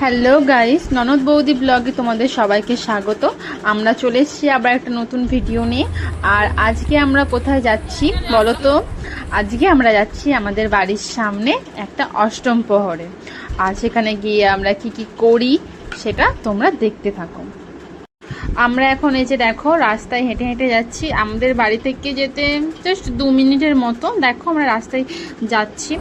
Hello guys ননদ বৌদি ব্লগে তোমাদের সবাইকে স্বাগত। আমরা চলে এসেছি আবার একটা নতুন ভিডিও নিয়ে। আর আজকে আমরা কোথায় যাচ্ছি বলো তো আজকে আমরা যাচ্ছি আমাদের বাড়ির সামনে একটা অষ্টম প্রহরে। আর সেখানে গিয়ে আমরা কি কি করি সেটা তোমরা দেখতে থাকো। আমরা এখন এই যে দেখো, রাস্তায় হেঁটে হেঁটে যাচ্ছি। আমাদের বাড়ি থেকে যেতে জাস্ট দু মিনিটের মতো। দেখো আমরা রাস্তায় যাচ্ছি।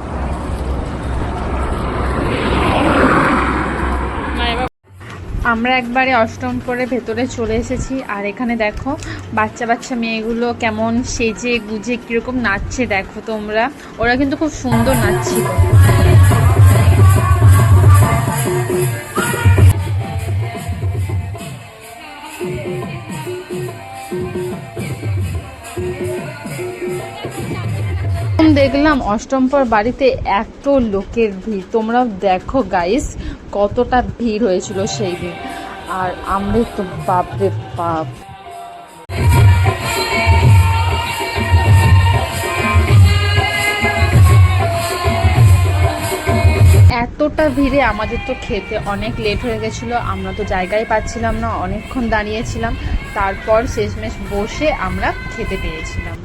আমরা একবারে অষ্টম করে ভেতরে চলে এসেছি। আর এখানে দেখো, বাচ্চা বাচ্চা মেয়েগুলো কেমন সেজে গুজে কীরকম নাচছে দেখো তোমরা। ওরা কিন্তু খুব সুন্দর এখন দেখলাম অষ্টম পর বাড়িতে এত লোকের ভিড়। তোমরাও দেখো গাইস কতটা ভিড় হয়েছিল সেই দিন। আর আমরা তো বাপরে বাপ। এতটা ভিড়ে আমাদের তো খেতে অনেক লেট হয়ে গেছিল। আমরা তো জায়গায় পাচ্ছিলাম না, অনেকক্ষণ দাঁড়িয়েছিলাম। তারপর শেষমেশ বসে আমরা খেতে পেয়েছিলাম।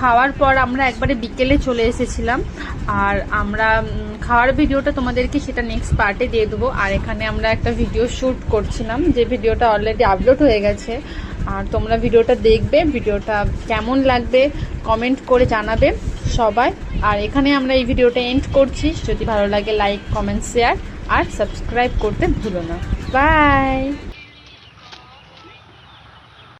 খাওয়ার পর আমরা একবারে বিকেলে চলে এসেছিলাম। আর আমরা খাওয়ার ভিডিওটা তোমাদেরকে সেটা নেক্সট পার্টে দিয়ে দেবো। আর এখানে আমরা একটা ভিডিও শ্যুট করছিলাম, যে ভিডিওটা অলরেডি আপলোড হয়ে গেছে। আর তোমরা ভিডিওটা দেখবে, ভিডিওটা কেমন লাগবে কমেন্ট করে জানাবে সবাই। আর এখানে আমরা এই ভিডিওটা এন্ড করছি। যদি ভালো লাগে লাইক কমেন্ট শেয়ার আর সাবস্ক্রাইব করতে ভুলো না। বাই